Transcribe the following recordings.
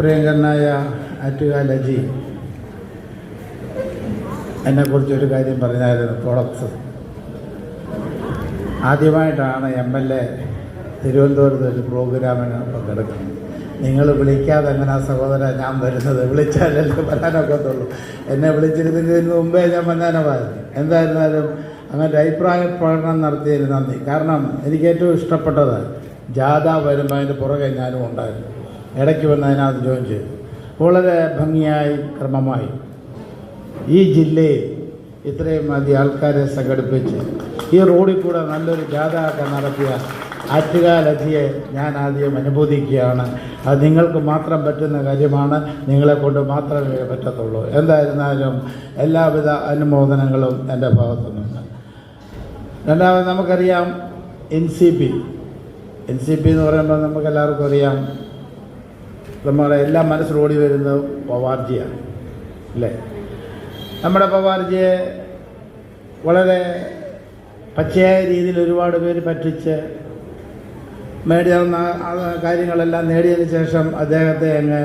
പ്രിയങ്കരനായ എന്നെക്കുറിച്ച് എന്നെക്കുറിച്ചൊരു കാര്യം പറഞ്ഞായിരുന്നു തുടക്കം ആദ്യമായിട്ടാണ് എം എൽ എ തിരുവനന്തപുരത്ത് ഒരു പ്രോഗ്രാമിന് പങ്കെടുക്കുന്നത് നിങ്ങൾ വിളിക്കാതെ എങ്ങനെ സഹോദര ഞാൻ വരുന്നത്? വിളിച്ചാലല്ലേ വരാനൊക്കത്തുള്ളൂ എന്നെ വിളിച്ചിരുന്നതിന് മുമ്പേ ഞാൻ വന്നാനമായിരുന്നു എന്തായിരുന്നാലും അങ്ങനെ അഭിപ്രായ പ്രകടനം നടത്തിയതിന് നന്ദി. കാരണം എനിക്ക് ഏറ്റവും ഇഷ്ടപ്പെട്ടത് ജാഥ വരുമ്പോൾ അതിന്റെ പുറകെ ഞാനും ഉണ്ടായിരുന്നു. ഇടയ്ക്ക് വന്ന് അതിനകത്ത് ജോയിൻ ചെയ്തു. വളരെ ഭംഗിയായി ക്രമമായി. ഈ ജില്ലയിൽ ഇത്രയും അധികം ആൾക്കാരെ സംഘടിപ്പിച്ച് ഈ റോഡിൽ കൂടെ നല്ലൊരു ജാഥയൊക്കെ നടത്തിയ ആറ്റുകാലധിയെ ഞാൻ ആദ്യം അനുഭവിക്കുകയാണ്. അത് നിങ്ങൾക്ക് മാത്രം പറ്റുന്ന കാര്യമാണ്. നിങ്ങളെ കൊണ്ട് മാത്രമേ പറ്റത്തുള്ളൂ. എന്തായിരുന്നാലും എല്ലാവിധ അനുമോദനങ്ങളും എന്റെ ഭാഗത്തുനിന്ന്. രണ്ടാമത് നമുക്കറിയാം N C P. N C P എന്ന് പറയുമ്പോൾ നമുക്കെല്ലാവർക്കും അറിയാം നമ്മുടെ എല്ലാം മനസ്സിലോടി വരുന്നത് പവാർജിയാണ് അല്ലേ? നമ്മുടെ പവാർജിയെ വളരെ പച്ചയായ രീതിയിൽ ഒരുപാട് പേര് പറ്റിച്ച് മേടിയാവുന്ന കാര്യങ്ങളെല്ലാം നേടിയതിന് ശേഷം അദ്ദേഹത്തെ അങ്ങ്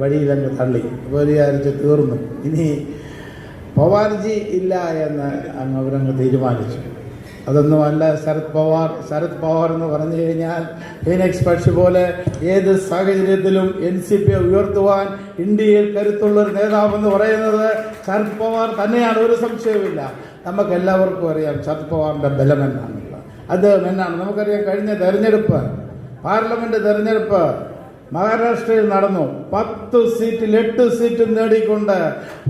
വഴിയിലങ്ങ് തള്ളി. അപ്പോൾ വിചാരിച്ച് തീർന്നു. ഇനി പവാർജി ഇല്ല എന്ന് അങ്ങ് അവരങ്ങ് തീരുമാനിച്ചു. അതൊന്നുമല്ല ശരത് പവാർ ശരത് പവാർ എന്ന് പറഞ്ഞു കഴിഞ്ഞാൽ ഫീനിക്സ് പക്ഷി പോലെ ഏത് സാഹചര്യത്തിലും എൻ സി പി ഉയർത്തുവാൻ ഇന്ത്യയിൽ കരുത്തുള്ള ഒരു നേതാവെന്ന് പറയുന്നത് ശരത് പവാർ തന്നെയാണ്. ഒരു സംശയവുമില്ല. നമുക്ക് എല്ലാവർക്കും അറിയാം ശരത് പവാറിന്റെ ബലം എന്നാണുള്ളത് അത് എന്നാണ്? നമുക്കറിയാം കഴിഞ്ഞ തെരഞ്ഞെടുപ്പ് പാർലമെന്റ് തെരഞ്ഞെടുപ്പ് മഹാരാഷ്ട്രയിൽ നടന്നു. പത്ത് സീറ്റിൽ എട്ട് സീറ്റ് നേടിക്കൊണ്ട്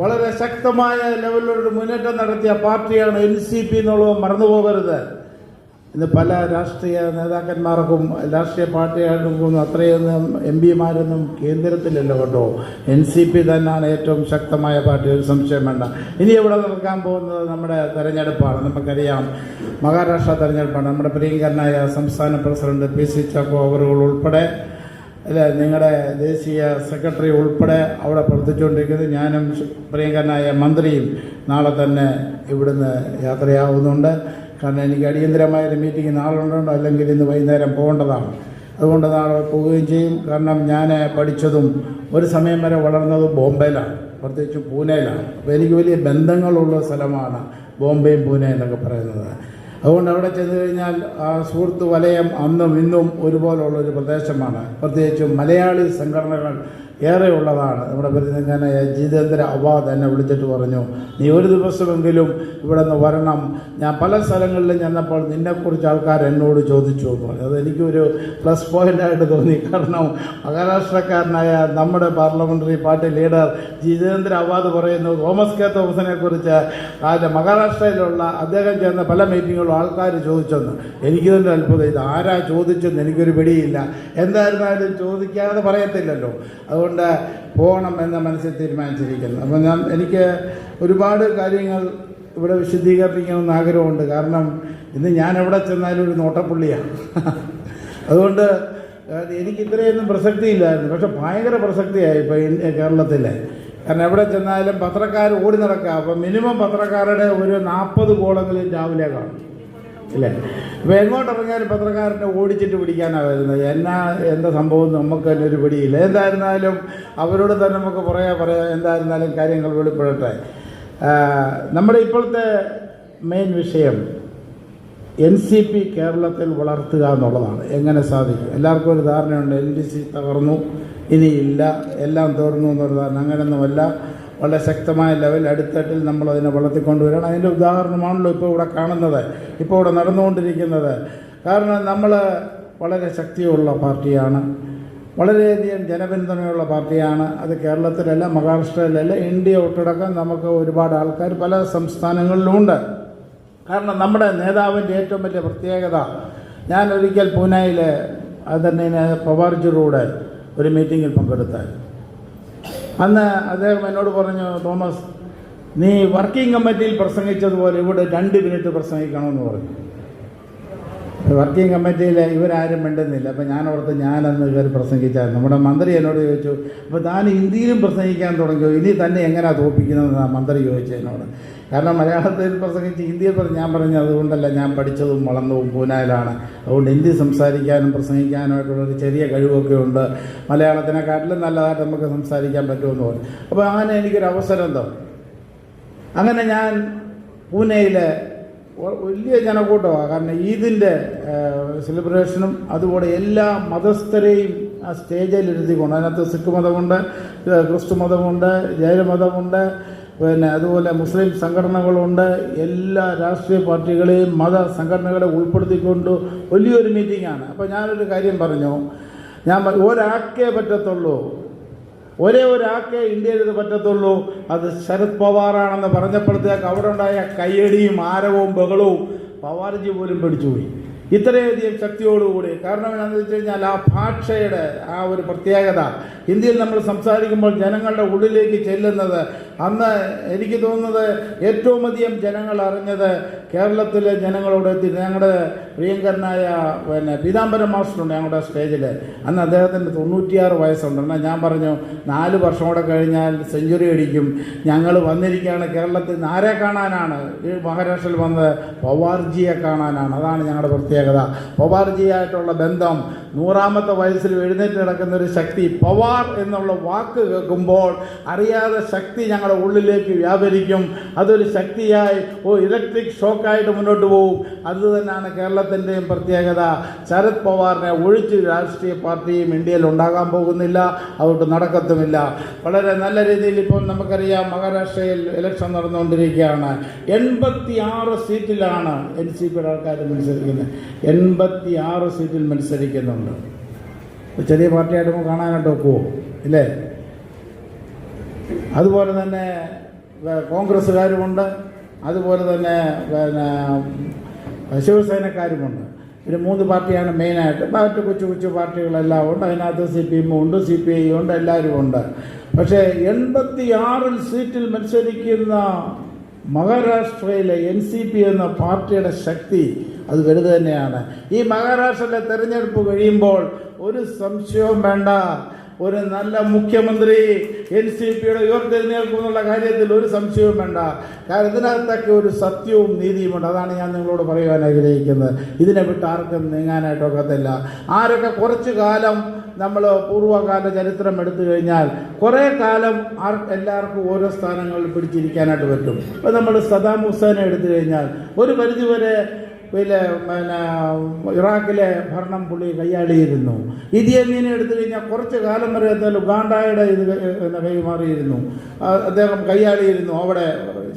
വളരെ ശക്തമായ ലെവലിലൊരു മുന്നേറ്റം നടത്തിയ പാർട്ടിയാണ് എൻ സി പി എന്നുള്ളത് മറന്നു പോകരുത് ഇന്ന് പല രാഷ്ട്രീയ നേതാക്കന്മാർക്കും രാഷ്ട്രീയ പാർട്ടികൾക്കും അത്രയൊന്നും എം പിമാരൊന്നും കേന്ദ്രത്തിലല്ല കേട്ടോ. എൻ സി പി തന്നെയാണ് ഏറ്റവും ശക്തമായ പാർട്ടി ഒരു സംശയം വേണ്ട. ഇനി ഇവിടെ നടക്കാൻ പോകുന്നത് നമ്മുടെ തെരഞ്ഞെടുപ്പാണ്. നമുക്കറിയാം മഹാരാഷ്ട്ര തെരഞ്ഞെടുപ്പാണ്. നമ്മുടെ പ്രിയങ്കരനായ സംസ്ഥാന പ്രസിഡന്റ് പി സി ചാക്കോ അവറുകൾ ഉൾപ്പെടെ അല്ല നിങ്ങളുടെ ദേശീയ സെക്രട്ടറി ഉൾപ്പെടെ അവിടെ പ്രവർത്തിച്ചുകൊണ്ടിരിക്കുന്നത് ഞാനും പ്രിയങ്കരനായ മന്ത്രിയും നാളെ തന്നെ ഇവിടുന്ന് യാത്രയാവുന്നുണ്ട്. കാരണം എനിക്ക് അടിയന്തരമായൊരു മീറ്റിംഗ് നാളെ ഉണ്ടോ അല്ലെങ്കിൽ ഇന്ന് വൈകുന്നേരം പോകേണ്ടതാണ്. അതുകൊണ്ട് നാളെ പോവുകയും ചെയ്യും. കാരണം ഞാൻ പഠിച്ചതും ഒരു സമയം വരെ വളർന്നതും ബോംബെയിലാണ്. പ്രത്യേകിച്ച് പൂനെയിലാണ്. അപ്പോൾ എനിക്ക് വലിയ ബന്ധങ്ങളുള്ള സ്ഥലമാണ് ബോംബെയും പൂനെ എന്നൊക്കെ പറയുന്നത്. അതുകൊണ്ട് അവിടെ ചെന്ന് കഴിഞ്ഞാൽ ആ സുഹൃത്ത് വലയം അന്നും ഇന്നും ഒരുപോലുള്ള ഒരു പ്രദേശമാണ്. പ്രത്യേകിച്ചും മലയാളി സംഘടനകൾ ഏറെ ഉള്ളതാണ് നമ്മുടെ പ്രതിനിധാനായ ജിതേന്ദ്ര അവാദ് എന്നെ വിളിച്ചിട്ട് പറഞ്ഞു നീ ഒരു ദിവസമെങ്കിലും ഇവിടെ നിന്ന് വരണം. ഞാൻ പല സ്ഥലങ്ങളിലും ചെന്നപ്പോൾ നിന്നെക്കുറിച്ച് ആൾക്കാർ എന്നോട് ചോദിച്ചു അത് എനിക്കൊരു പ്ലസ് പോയിന്റായിട്ട് തോന്നി. കാരണം മഹാരാഷ്ട്രക്കാരനായ നമ്മുടെ parliamentary party leader Jitendra Awhad പറയുന്നു തോമസ് കെ തോമസിനെ കുറിച്ച് മഹാരാഷ്ട്രയിലുള്ള അദ്ദേഹം ചേർന്ന പല മീറ്റിങ്ങുകളും ആൾക്കാർ ചോദിച്ചെന്ന്. എനിക്കിതിന്റെ അത്ഭുതം. ഇത് ആരാ ചോദിച്ചെന്ന് എനിക്കൊരു പിടിയില്ല. എന്തായിരുന്നാലും ചോദിക്കാതെ പറയത്തില്ലല്ലോ. അതുകൊണ്ട് പോകണം എന്ന മനസ്സിൽ തീരുമാനിച്ചിരിക്കുന്നു. അപ്പം ഞാൻ എനിക്ക് ഒരുപാട് കാര്യങ്ങൾ ഇവിടെ വിശദീകരിക്കണമെന്ന് ആഗ്രഹമുണ്ട്. കാരണം ഇന്ന് ഞാൻ എവിടെ ചെന്നാലും ഒരു നോട്ടപ്പുള്ളിയാണ് അതുകൊണ്ട് എനിക്ക് ഇത്രയൊന്നും പ്രസക്തിയില്ലായിരുന്നു. പക്ഷെ ഭയങ്കര പ്രസക്തിയായി ഇപ്പോൾ കേരളത്തിലെ. കാരണം എവിടെ ചെന്നാലും പത്രക്കാർ ഓടി നടക്കുക. അപ്പം മിനിമം പത്രക്കാരുടെ ഒരു നാൽപ്പത് കോളങ്ങളിൽ രാവിലെ കാണും. ഇല്ലേ? അപ്പോൾ എങ്ങോട്ട് പത്രക്കാരനെ ഓടിച്ചിട്ട് പിടിക്കാനാണ് വരുന്നത് എന്നാ എന്താ സംഭവം നമുക്ക് തന്നെ ഒരു പിടിയില്ല. എന്തായിരുന്നാലും അവരോട് തന്നെ നമുക്ക് പറയാ പറയാ എന്തായിരുന്നാലും കാര്യങ്ങൾ വെളിപ്പെടട്ടെ. നമ്മുടെ ഇപ്പോഴത്തെ മെയിൻ വിഷയം എൻ സി പി കേരളത്തിൽ വളർത്തുക എന്നുള്ളതാണ്. എങ്ങനെ സാധിക്കും? എല്ലാവർക്കും ഒരു ധാരണയുണ്ട്. എൻ ഡി സി തകർന്നു ഇനിയില്ല എല്ലാം തീർന്നു എന്നൊരു ധാരണ. അങ്ങനെയൊന്നുമല്ല. വളരെ ശക്തമായ ലെവൽ അടുത്തട്ടിൽ നമ്മൾ അതിനെ വളർത്തിക്കൊണ്ടുവരണം അതിന്റെ ഉദാഹരണമാണല്ലോ ഇപ്പോൾ ഇവിടെ കാണുന്നത് ഇപ്പോൾ ഇവിടെ നടന്നുകൊണ്ടിരിക്കുന്നത്. കാരണം നമ്മൾ വളരെ ശക്തിയുള്ള പാർട്ടിയാണ് വളരെയധികം ജനപിന്തുണയുള്ള പാർട്ടിയാണ്. അത് കേരളത്തിലല്ല മഹാരാഷ്ട്രയിലല്ല ഇന്ത്യ ഒട്ടടക്കം നമുക്ക് ഒരുപാട് ആൾക്കാർ പല സംസ്ഥാനങ്ങളിലുമുണ്ട്. കാരണം നമ്മുടെ നേതാവിന്റെ ഏറ്റവും വലിയ പ്രത്യേകത ഞാൻ ഒരിക്കൽ പൂനെയിൽ അത് തന്നെ പവാർജിലൂടെ ഒരു മീറ്റിങ്ങിൽ പങ്കെടുത്തായിരുന്നു. അന്ന് അദ്ദേഹം എന്നോട് പറഞ്ഞു തോമസ് നീ വർക്കിംഗ് കമ്മിറ്റിയിൽ പ്രസംഗിച്ചതുപോലെ ഇവിടെ രണ്ട് മിനിറ്റ് പ്രസംഗിക്കണമെന്ന് പറഞ്ഞു. വർക്കിംഗ് കമ്മിറ്റിയിൽ ഇവരാരും മിണ്ടുന്നില്ല. അപ്പോൾ ഞാൻ ഓർത്ത് ഞാനന്ന് കയറി പ്രസംഗിച്ചായിരുന്നു. നമ്മുടെ മന്ത്രി എന്നോട് ചോദിച്ചു അപ്പോൾ താൻ ഹിന്ദിയിലും പ്രസംഗിക്കാൻ തുടങ്ങിയോ? ഇനി തന്നെ എങ്ങനെയാണ് തോപ്പിക്കുന്നതെന്ന് മന്ത്രി ചോദിച്ചതിനോട് കാരണം മലയാളത്തിൽ പ്രസംഗിച്ച് ഹിന്ദിയിൽ പറഞ്ഞ് ഞാൻ പറഞ്ഞു അതുകൊണ്ടല്ല ഞാൻ പഠിച്ചതും വളർന്നതും പൂനായിലാണ്. അതുകൊണ്ട് ഹിന്ദി സംസാരിക്കാനും പ്രസംഗിക്കാനുമായിട്ടുള്ള ഒരു ചെറിയ കഴിവൊക്കെ ഉണ്ട്. മലയാളത്തിനെക്കാട്ടിലും നല്ലതായിട്ട് നമുക്ക് സംസാരിക്കാൻ പറ്റുമെന്ന് പറഞ്ഞു. അപ്പോൾ അങ്ങനെ എനിക്കൊരു അവസരം തന്നു. അങ്ങനെ ഞാൻ പൂനെയിലെ വലിയ ജനക്കൂട്ടമാണ് കാരണം ഈദിന്റെ സെലിബ്രേഷനും അതുപോലെ എല്ലാ മതസ്ഥരെയും ആ സ്റ്റേജിൽ ഇരുത്തിക്കൊണ്ട് അതിനകത്ത് സിഖ് മതമുണ്ട് ക്രിസ്തു മതമുണ്ട് ജൈന മതമുണ്ട് പിന്നെ അതുപോലെ മുസ്ലിം സംഘടനകളുണ്ട്. എല്ലാ രാഷ്ട്രീയ പാർട്ടികളെയും മത സംഘടനകളെ ഉൾപ്പെടുത്തിക്കൊണ്ട് വലിയൊരു മീറ്റിംഗാണ് അപ്പോൾ ഞാനൊരു കാര്യം പറഞ്ഞു. ഞാൻ ഒരാക്കേ പറ്റത്തുള്ളൂ. ഒരേ ഒരാൾക്കേ ഇന്ത്യയിൽ ഇത് പറ്റത്തുള്ളൂ. അത് ശരത് പവാറാണെന്ന് പറഞ്ഞപ്പോഴത്തേക്ക് അവിടെ ഉണ്ടായ കയ്യടിയും ആരവവും ബഹളവും പവാർജി പോലും പിടിച്ചുപോയി. ഇത്രയധികം ശക്തിയോടുകൂടി. കാരണം എന്താണെന്ന് വെച്ച് കഴിഞ്ഞാൽ ആ ഭാഷയുടെ ആ ഒരു പ്രത്യേകത ഇന്ത്യയിൽ നമ്മൾ സംസാരിക്കുമ്പോൾ ജനങ്ങളുടെ ഉള്ളിലേക്ക് ചെല്ലുന്നത് അന്ന് എനിക്ക് തോന്നുന്നത് ഏറ്റവും അധികം ജനങ്ങൾ അറിഞ്ഞത് കേരളത്തിലെ ജനങ്ങളോട് ഞങ്ങളുടെ പ്രിയങ്കരനായ പിന്നെ പീതാംബരം മാസ്റ്ററുണ്ട് ഞങ്ങളുടെ സ്റ്റേജിൽ അന്ന് അദ്ദേഹത്തിന് തൊണ്ണൂറ്റിയാറ് വയസ്സുണ്ട്. എന്നാൽ ഞാൻ പറഞ്ഞു നാല് വർഷം കൂടെ കഴിഞ്ഞാൽ സെഞ്ചുറി അടിക്കും. ഞങ്ങൾ വന്നിരിക്കുകയാണ് കേരളത്തിൽ നിന്ന് ആരെ കാണാനാണ്? ഈ മഹാരാഷ്ട്രയിൽ വന്നത് പവാർജിയെ കാണാനാണ്. അതാണ് ഞങ്ങളുടെ പ്രത്യേകത. പവാർജിയായിട്ടുള്ള ബന്ധം നൂറാമത്തെ വയസ്സിൽ എഴുന്നേറ്റ് നടക്കുന്ന ഒരു ശക്തി പവാർ എന്നുള്ള വാക്ക് കേൾക്കുമ്പോൾ അറിയാതെ ശക്തി ഞങ്ങളുടെ ഉള്ളിലേക്ക് വ്യാപരിക്കും. അതൊരു ശക്തിയായി ഓ ഇലക്ട്രിക് ഷോക്കായിട്ട് മുന്നോട്ട് പോകും അത് തന്നെയാണ് കേരളത്തിന്റെയും പ്രത്യേകത. ശരത് പവാറിനെ ഒഴിച്ച് രാഷ്ട്രീയ പാർട്ടിയും ഇന്ത്യയിൽ ഉണ്ടാകാൻ പോകുന്നില്ല അതുകൊണ്ട് നടക്കത്തുമില്ല. വളരെ നല്ല രീതിയിൽ ഇപ്പോൾ നമുക്കറിയാം മഹാരാഷ്ട്രയിൽ ഇലക്ഷൻ നടന്നുകൊണ്ടിരിക്കുകയാണ്. എൺപത്തി ആറ് സീറ്റിലാണ് എൻ സി പിയുടെ ആൾക്കാർ മത്സരിക്കുന്നത്. എൺപത്തി ആറ് സീറ്റിൽ മത്സരിക്കുന്നുണ്ട് ഒരു ചെറിയ പാർട്ടിയായിട്ട് നമുക്ക് കാണാനായിട്ട് ഒക്കുമോ ഇല്ലേ? അതുപോലെ തന്നെ കോൺഗ്രസ്സുകാരുമുണ്ട്. അതുപോലെ തന്നെ പിന്നെ ശിവസേനക്കാരുമുണ്ട്. പിന്നെ മൂന്ന് പാർട്ടിയാണ് മെയിനായിട്ട്. മറ്റ് കൊച്ചു കൊച്ചു പാർട്ടികളെല്ലാം ഉണ്ട്. അതിനകത്ത് സി പി എമ്മും ഉണ്ട് സി പി ഐ ഉണ്ട് എല്ലാവരും ഉണ്ട് പക്ഷേ എൺപത്തി ആറിൽ സീറ്റിൽ മത്സരിക്കുന്ന മഹാരാഷ്ട്രയിലെ എൻ സി പി എന്ന പാർട്ടിയുടെ ശക്തി അത് വലുത് തന്നെയാണ്. ഈ മഹാരാഷ്ട്രയിലെ തെരഞ്ഞെടുപ്പ് കഴിയുമ്പോൾ ഒരു സംശയവും വേണ്ട. ഒരു നല്ല മുഖ്യമന്ത്രി എൻ സി പിയുടെ ഉയർത്തെഴുന്നേൽക്കും എന്നുള്ള കാര്യത്തിൽ ഒരു സംശയവും വേണ്ട. കാരണം ഇതിനകത്തൊക്കെ ഒരു സത്യവും നീതിയുമുണ്ട്. അതാണ് ഞാൻ നിങ്ങളോട് പറയുവാൻ ആഗ്രഹിക്കുന്നത്. ഇതിനെ വിട്ട് ആർക്കും നീങ്ങാനായിട്ടൊക്കത്തില്ല ആരൊക്കെ കുറച്ചു കാലം നമ്മൾ പൂർവകാല ചരിത്രം എടുത്തു കഴിഞ്ഞാൽ കുറേ കാലം ആർ എല്ലാവർക്കും ഓരോ സ്ഥാനങ്ങളിൽ പിടിച്ചിരിക്കാനായിട്ട് പറ്റും. ഇപ്പം നമ്മൾ സദാം ഹുസൈനെ എടുത്തു കഴിഞ്ഞാൽ ഒരു പരിധിവരെ പിന്നെ പിന്നെ ഇറാഖിലെ ഭരണം പുള്ളി കൈയാളിയിരുന്നു. ഇതിയമീനെ എടുത്തു കഴിഞ്ഞാൽ കുറച്ച് കാലം വരെ എന്തായാലും ഉഗാണ്ടായുടെ ഇത് പിന്നെ കൈമാറിയിരുന്നു. അദ്ദേഹം കൈയാളിയിരുന്നു അവിടെ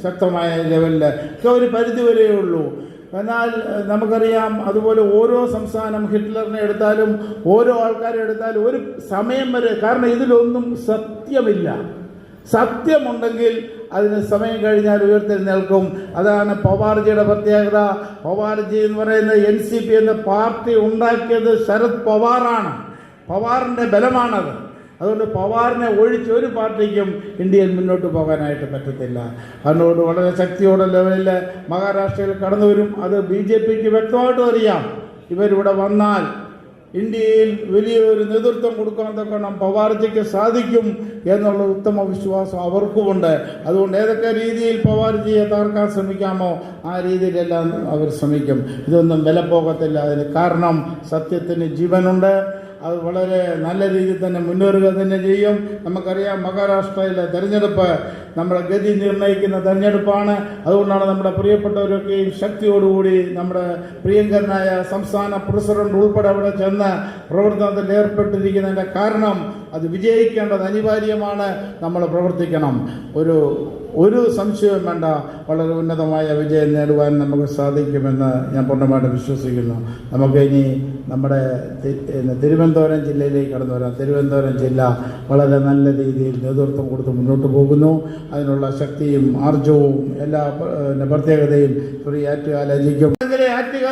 ശക്തമായ ലെവലിൽ ഒക്കെ ഒരു പരിധി വരെയേ ഉള്ളൂ. എന്നാൽ നമുക്കറിയാം അതുപോലെ ഓരോ സംസ്ഥാനം ഹിറ്റ്ലറിനെ എടുത്താലും ഓരോ ആൾക്കാരെ എടുത്താലും ഒരു സമയം വരെ കാരണം ഇതിലൊന്നും സത്യമില്ല. സത്യമുണ്ടെങ്കിൽ അതിന് സമയം കഴിഞ്ഞാൽ ഉയർത്തെഴുന്നേൽക്കും. അതാണ് പവാർജിയുടെ പ്രത്യേകത. പവാർജി എന്ന് പറയുന്ന എൻ സി പി എന്ന പാർട്ടി ഉണ്ടാക്കിയത് ശരത് പവാറാണ്. പവാറിന്റെ ബലമാണത്. അതുകൊണ്ട് പവാറിനെ ഒഴിച്ച് ഒരു പാർട്ടിക്കും ഇന്ത്യയിൽ മുന്നോട്ട് പോകാനായിട്ട് പറ്റത്തില്ല. അതുകൊണ്ട് വളരെ ശക്തിയോടെ ലെവലിൽ മഹാരാഷ്ട്രയിൽ കടന്നു വരും അത് ബി ജെ പിക്ക് വ്യക്തമായിട്ടും അറിയാം. ഇവരിവിടെ വന്നാൽ ഇന്ത്യയിൽ വലിയൊരു നേതൃത്വം കൊടുക്കാൻ തക്കണം പവാർജിക്ക് സാധിക്കും എന്നുള്ള ഉത്തമ വിശ്വാസം അവർക്കുമുണ്ട്. അതുകൊണ്ട് ഏതൊക്കെ രീതിയിൽ പവാർജിയെ തകർക്കാൻ ശ്രമിക്കാമോ ആ രീതിയിലെല്ലാം അവർ ശ്രമിക്കും. ഇതൊന്നും വില പോകത്തില്ല അതിന് കാരണം സത്യത്തിന് ജീവനുണ്ട്. അത് വളരെ നല്ല രീതിയിൽ തന്നെ മുന്നേറുക തന്നെ ചെയ്യും. നമുക്കറിയാം മഹാരാഷ്ട്രയിലെ തെരഞ്ഞെടുപ്പ് നമ്മുടെ ഗതി നിർണയിക്കുന്ന തെരഞ്ഞെടുപ്പാണ്. അതുകൊണ്ടാണ് നമ്മുടെ പ്രിയപ്പെട്ടവരൊക്കെയും ശക്തിയോടുകൂടി നമ്മുടെ പ്രിയങ്കരനായ സംസ്ഥാന പ്രസിഡന്റ് ഉൾപ്പെടെ അവിടെ ചെന്ന് പ്രവർത്തനത്തിൽ ഏർപ്പെട്ടിരിക്കുന്നതിന്റെ കാരണം അത് വിജയിക്കേണ്ടത് അനിവാര്യമാണ്. നമ്മൾ പ്രവർത്തിക്കണം. ഒരു ഒരു സംശയവും വേണ്ട. വളരെ ഉന്നതമായ വിജയം നേടുവാൻ നമുക്ക് സാധിക്കുമെന്ന് ഞാൻ പൂർണമായിട്ട് വിശ്വസിക്കുന്നു. നമുക്ക് ഇനി നമ്മുടെ തിരുവനന്തപുരം ജില്ലയിലേക്ക് കടന്നു വരാം. തിരുവനന്തപുരം ജില്ല വളരെ നല്ല രീതിയിൽ നേതൃത്വം കൊടുത്ത് മുന്നോട്ട് പോകുന്നു. അതിനുള്ള ശക്തിയും ആർജവും എല്ലാ പ്രത്യേകതയും ശ്രീ ആറ്റുകാലജിക്കും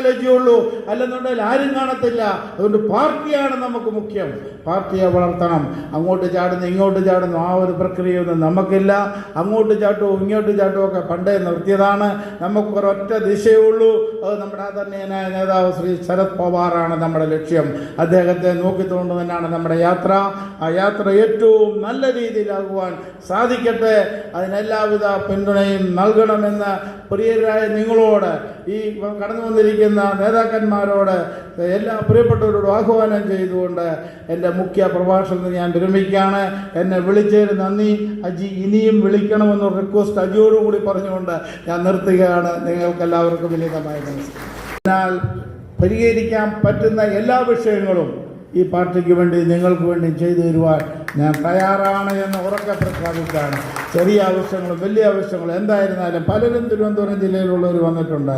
കാണുകയുള്ളൂ അല്ലെന്നുണ്ടെങ്കിൽ ആരും കാണത്തില്ല. അതുകൊണ്ട് പാർട്ടിയാണ് നമുക്ക് മുഖ്യം. പാർട്ടിയെ വളർത്തണം. അങ്ങോട്ട് ചാടുന്നു ഇങ്ങോട്ട് ചാടുന്നു ആ ഒരു പ്രക്രിയയൊന്നും നമുക്കില്ല. അങ്ങോട്ട് ചാട്ടവും ഇങ്ങോട്ട് ചാട്ടവും ഒക്കെ പണ്ടേ നിർത്തിയതാണ്. നമുക്കൊരൊറ്റ ദിശയേ ഉള്ളൂ. അത് നമ്മുടെ ആദരണീയനായ നേതാവ് ശ്രീ ശരത് പവാറാണ് നമ്മുടെ ലക്ഷ്യം. അദ്ദേഹത്തെ നോക്കിത്തുകൊണ്ട് തന്നെയാണ് നമ്മുടെ യാത്ര. ആ യാത്ര ഏറ്റവും നല്ല രീതിയിലാകുവാൻ സാധിക്കട്ടെ. അതിനെല്ലാവിധ പിന്തുണയും നൽകണമെന്ന് പ്രിയരായ നിങ്ങളോട് ഈ കടന്നു വന്നിരിക്കുന്ന നേതാക്കന്മാരോട് എല്ലാ പ്രിയപ്പെട്ടവരോടും ആഹ്വാനം ചെയ്തുകൊണ്ട് എന്റെ മുഖ്യ പ്രഭാഷണത്തിൽ ഞാൻ വിരമിക്കുകയാണ്. എന്നെ വിളിച്ചതിന് നന്ദി. അജി ഇനിയും വിളിക്കണമെന്ന് റിക്വസ്റ്റ് അജിയോടും കൂടി പറഞ്ഞുകൊണ്ട് ഞാൻ നിർത്തുകയാണ്. നിങ്ങൾക്കെല്ലാവർക്കും വിനീതമായ നമസ്കാരം. എന്നാൽ പരിഹരിക്കാൻ പറ്റുന്ന എല്ലാ വിഷയങ്ങളും ഈ പാർട്ടിക്ക് വേണ്ടി നിങ്ങൾക്ക് വേണ്ടി ചെയ്തു തരുവാൻ ഞാൻ തയ്യാറാണ് എന്ന് ഉറക്കെ പ്രഖ്യാപിച്ചാണ് ചെറിയ ആവശ്യങ്ങളും വലിയ ആവശ്യങ്ങളും എന്തായിരുന്നാലും പലരും തിരുവനന്തപുരം ജില്ലയിലുള്ളവർ വന്നിട്ടുണ്ട്.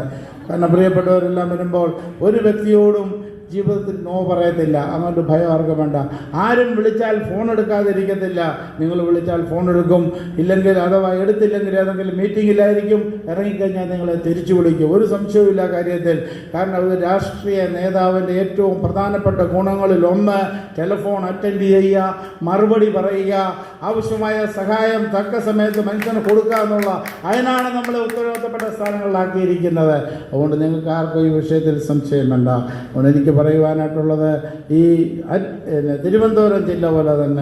കാരണം പ്രിയപ്പെട്ടവരെല്ലാം വരുമ്പോൾ ഒരു വ്യക്തിയോടും ജീവിതത്തിൽ നോ പറയത്തില്ല. അങ്ങോട്ട് ഭയം ആർക്കും വേണ്ട. ആരും വിളിച്ചാൽ ഫോൺ എടുക്കാതിരിക്കത്തില്ല. നിങ്ങൾ വിളിച്ചാൽ ഫോൺ എടുക്കും. ഇല്ലെങ്കിൽ അഥവാ എടുത്തില്ലെങ്കിൽ ഏതെങ്കിലും മീറ്റിങ്ങിലായിരിക്കും ഇറങ്ങിക്കഴിഞ്ഞാൽ നിങ്ങളെ തിരിച്ചു വിളിക്കും. ഒരു സംശയവുമില്ല കാര്യത്തിൽ. കാരണം ഒരു രാഷ്ട്രീയ നേതാവിന്റെ ഏറ്റവും പ്രധാനപ്പെട്ട ഗുണങ്ങളിൽ ഒന്ന്. ടെലിഫോൺ അറ്റൻഡ് ചെയ്യുക മറുപടി പറയുക ആവശ്യമായ സഹായം തക്ക സമയത്ത് മനുഷ്യന് കൊടുക്കുക എന്നുള്ള അതിനാണ് നമ്മളെ ഉത്തരവാദിത്തപ്പെട്ട സ്ഥാനങ്ങളിലാക്കിയിരിക്കുന്നത്. അതുകൊണ്ട് നിങ്ങൾക്ക് ആർക്കും ഈ വിഷയത്തിൽ സംശയം വേണ്ട. അതുകൊണ്ട് എനിക്ക് പറയുവാനായിട്ടുള്ളത് ഈ തിരുവനന്തപുരം ജില്ല പോലെ തന്നെ